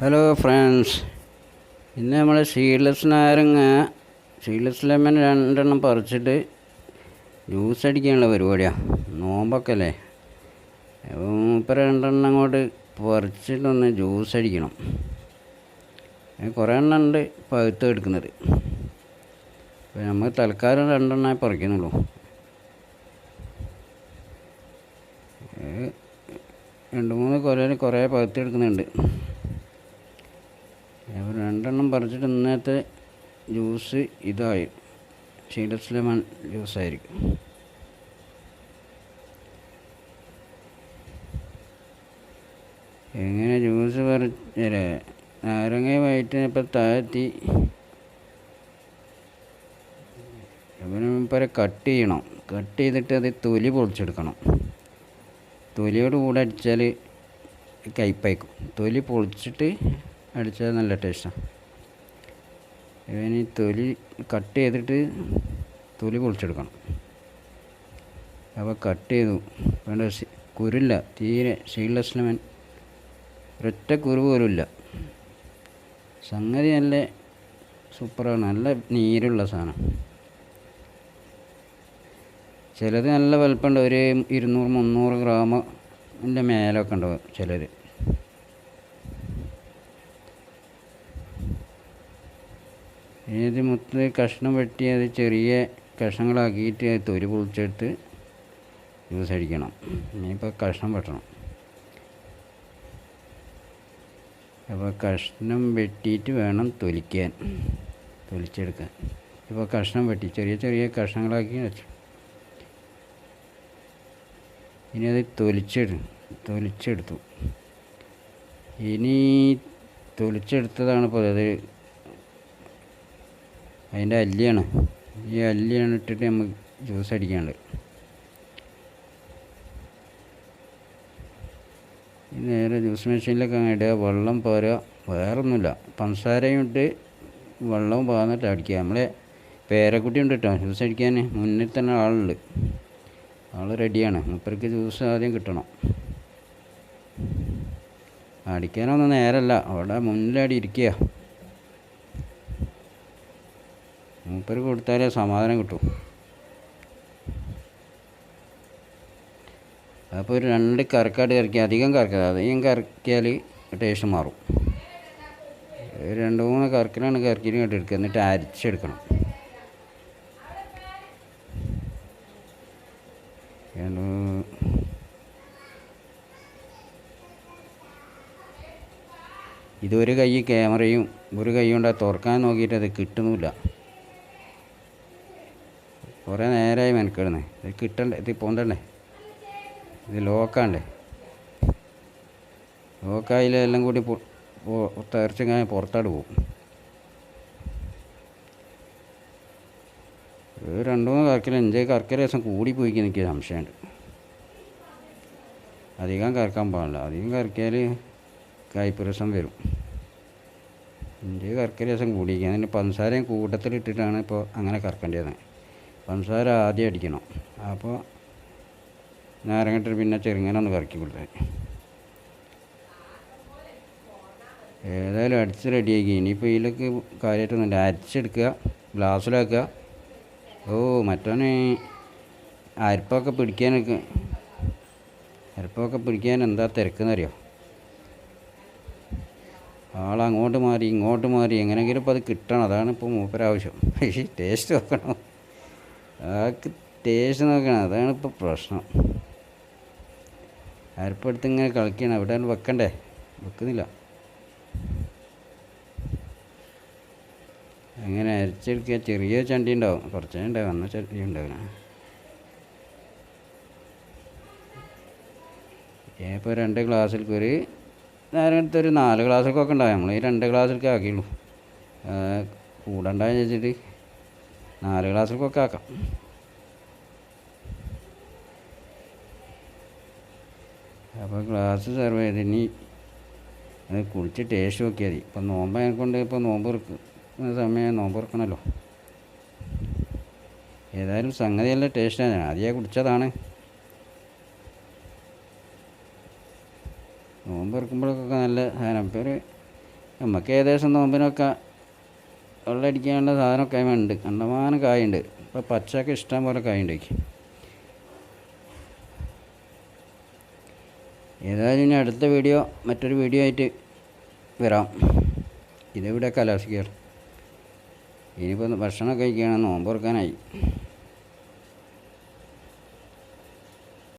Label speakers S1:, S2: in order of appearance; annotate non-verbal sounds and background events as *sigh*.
S1: Hello friends ഇന്ന് നമ്മൾ seedless നാരങ്ങ സീഡ്ലെസ് ലെമൺ രണ്ടെണ്ണം പറിച്ചിട്ട് ജ്യൂസ് അടിക്കാനുള്ള പരിപാടിയാണ് നോമ്പൊക്കെ അല്ലേ അപ്പം ഇപ്പം രണ്ടെണ്ണം അങ്ങോട്ട് പറിച്ചിട്ടൊന്ന് ജ്യൂസ് അടിക്കണം. കുറേ എണ്ണം ഉണ്ട് പഴുത്ത് എടുക്കുന്നത്. അപ്പം നമ്മൾ തൽക്കാലം രണ്ടെണ്ണമേ പറിക്കുന്നുള്ളൂ. രണ്ട് മൂന്ന് കൊലയിൽ കുറേ പഴുത്ത് അപ്പോൾ രണ്ടെണ്ണം പറിച്ചിട്ട് ഇന്നത്തെ ജ്യൂസ് ഇതായി. ഷീഡസ് ലെമൺ ജ്യൂസായിരിക്കും. എങ്ങനെ ജ്യൂസ് പറിച്ചേ നാരങ്ങ വയറ്റിനിപ്പോൾ താഴ്ത്തി. മുമ്പേ കട്ട് ചെയ്യണം. കട്ട് ചെയ്തിട്ട് അത് തൊലി പൊളിച്ചെടുക്കണം. തൊലിയോട് കൂടെ അടിച്ചാൽ കയ്പ്പായിക്കും. തൊലി പൊളിച്ചിട്ട് അടിച്ചാൽ നല്ല ടേസ്റ്റാണ് ഇവന് തൊലി കട്ട് ചെയ്തിട്ട് തൊലി പൊളിച്ചെടുക്കണം. അപ്പോൾ കട്ട് ചെയ്തു. വേണ്ട കുരില്ല തീരെ സീഡ്ലെസ് ഒറ്റ ഒരൊറ്റ കുരു പോലും ഇല്ല. സംഗതി നല്ല സൂപ്പറാണ് നല്ല നീരുള്ള സാധനം. ചിലത് നല്ല വലുപ്പമുണ്ട് ഒരു ഇരുന്നൂറ് മുന്നൂറ് ഗ്രാമിന്റെ മേലൊക്കെ ഉണ്ടാവും ചിലർ ഏത് മുത്ത് കഷ്ണം വെട്ടി അത് ചെറിയ കഷ്ണങ്ങളാക്കിയിട്ട് തൊലി പൊളിച്ചെടുത്ത് ജ്യൂസ് അടിക്കണം. ഇനിയിപ്പോൾ കഷ്ണം വെട്ടണം. അപ്പോൾ കഷ്ണം വെട്ടിയിട്ട് വേണം തൊലിക്കാൻ തൊലിച്ചെടുക്കാൻ. ഇപ്പോൾ കഷ്ണം വെട്ടി ചെറിയ ചെറിയ കഷ്ണങ്ങളാക്കി വെച്ചു. ഇനി അത് തൊലിച്ചെടു തൊലിച്ചെടുത്തു. ഇനി തൊലിച്ചെടുത്തതാണ് ഇപ്പോൾ അത് അതിന്റെ അല്ലിയാണ്. ഈ അല്ലിയാണ് ഇട്ടിട്ട് നമുക്ക് ജ്യൂസ് അടിക്കാണ്ട് നേരെ ജ്യൂസ് മെഷീനിലൊക്കെ അങ്ങ് ഇടുക. വെള്ളം പോരുക. വേറൊന്നുമില്ല. പഞ്ചസാരയും ഇട്ട് വെള്ളവും പോകാന്നിട്ട് അടിക്കുക. നമ്മളെ പേരക്കുട്ടി ഉണ്ട് കേട്ടോ. ജ്യൂസ് അടിക്കാൻ മുന്നിൽ തന്നെ ആളുണ്ട്. ആൾ റെഡിയാണ് മൂപ്പർക്ക് ജ്യൂസ് ആദ്യം കിട്ടണം. അടിക്കാനൊന്നും നേരല്ല. അവിടെ മുന്നിലടി ഇരിക്കുക. മൂപ്പര് കൊടുത്താലേ സമാധാനം കിട്ടും. അപ്പോൾ ഒരു രണ്ട് കറക്കാട് കറക്കി അധികം കറക്കുക അധികം കറക്കിയാൽ ടേസ്റ്റ് മാറും. രണ്ട് മൂന്ന് കറക്കിലാണ് കറക്കിയിട്ട് ഇങ്ങോട്ട് എടുക്കുക എന്നിട്ട് അരിച്ചെടുക്കണം. ഇതൊരു കൈ ക്യാമറയും ഒരു കൈ കൊണ്ട് തുറക്കാൻ നോക്കിയിട്ട് അത് കിട്ടുന്നില്ല. കുറേ നേരമായി മെനക്കെടുന്നേ. ഇത് കിട്ടണ്ടേ? ഇത് പോണ്ടേ ഇത് ലോക്കാണ്ടേ? ലോക്കായാലും എല്ലാം കൂടി കഴിഞ്ഞാൽ പുറത്തോട്ട് പോകും ഒരു രണ്ട് മൂന്ന് കറക്കില്ല അഞ്ച് കറക്കൽ ദിവസം കൂടി പോയിക്ക് എനിക്ക് സംശയമുണ്ട് അധികം കറക്കാൻ പാടില്ല. അധികം കറക്കിയാൽ കയ്പ്പ് രസം വരും. എന്റെ കറക്കൽ ദിവസം കൂടിയിരിക്കുക അതിന് പഞ്ചസാരയും കൂട്ടത്തിലിട്ടിട്ടാണ് ഇപ്പോൾ അങ്ങനെ കറക്കേണ്ടത് പഞ്ചസാര ആദ്യം അടിക്കണം. അപ്പോൾ നാരങ്ങട്ടിട്ട് പിന്നെ ചെറുങ്ങനെ ഒന്ന് കറക്കി കൊടുത്താൽ ഏതായാലും അടിച്ച് റെഡിയാക്കി ഇനിയിപ്പോൾ ഇതിലേക്ക് കാര്യമായിട്ടൊന്നുമില്ല അരച്ചെടുക്കുക ഗ്ലാസ്സിലാക്കുക. ഓ മറ്റവന് അരിപ്പൊക്കെ പിടിക്കാനൊക്കെ അരിപ്പൊക്കെ പിടിക്കാൻ എന്താ തിരക്കെന്നറിയോ? ആളങ്ങോട്ട് മാറി ഇങ്ങോട്ട് മാറി എങ്ങനെയെങ്കിലും ഇപ്പോൾ അത് കിട്ടണം. അതാണ് ഇപ്പോൾ മൂപ്പരാവശ്യം. *laughs* ടേസ്റ്റ് നോക്കണം. ആൾക്ക് ടേസ്റ്റ് നോക്കണം. അതാണ് ഇപ്പോൾ പ്രശ്നം. അരിപ്പെടുത്ത് ഇങ്ങനെ കളിക്കണം? അവിടെ വെക്കണ്ടേ? വെക്കുന്നില്ല. അങ്ങനെ അരിച്ചെടുക്കുക. ചെറിയ ചണ്ടി ഉണ്ടാവും. കുറച്ചേ ഉണ്ടാവും. അന്ന ചണ്ടി ഉണ്ടാവില്ല. ഇപ്പോൾ രണ്ട് ഗ്ലാസ്സിൽക്ക് ഒരു നേരത്തെ ഒരു നാല് ഗ്ലാസ്സിലേക്കൊക്കെ ഉണ്ടാവും. നമ്മൾ ഈ രണ്ട് ഗ്ലാസ്സിലേക്ക് ആക്കിയുള്ളൂ. കൂടണ്ടെന്ന് വെച്ചിട്ട് നാല് ഗ്ലാസ്സിലേക്കൊക്കെ ആക്കാം. അപ്പോൾ ഗ്ലാസ് സെർവ് ചെയ്ത് ഇനി അത് കുളിച്ച് ടേസ്റ്റ് നോക്കിയാൽ മതി. ഇപ്പം നോമ്പ് കൊണ്ട് ഇപ്പോൾ നോമ്പ് ഇറക്കുന്ന സമയം നോമ്പ് തുറക്കണമല്ലോ ഏതായാലും സംഗതിയല്ല ടേസ്റ്റ് ടേസ്റ്റാണ് ആദ്യമേ കുടിച്ചതാണ്. നോമ്പ് ഇറക്കുമ്പോഴൊക്കെ നല്ല സാധനം ഇപ്പോൾ ഒരു നമുക്ക് ഏകദേശം നോമ്പിനൊക്കെ വെള്ളമടിക്കാനുള്ള സാധനമൊക്കെ ഉണ്ട്. കണ്ടമാനം കായുണ്ട്. ഇപ്പോൾ പച്ചയൊക്കെ ഇഷ്ടം പോലെ കായുണ്ട് ഏതായാലും ഇനി അടുത്ത വീഡിയോ മറ്റൊരു വീഡിയോ ആയിട്ട് വരാം. ഇതിവിടെ കലാസിക്കാറ് ഇനിയിപ്പോൾ ഭക്ഷണം കഴിക്കുകയാണ് നോമ്പ് തുറക്കാനായി.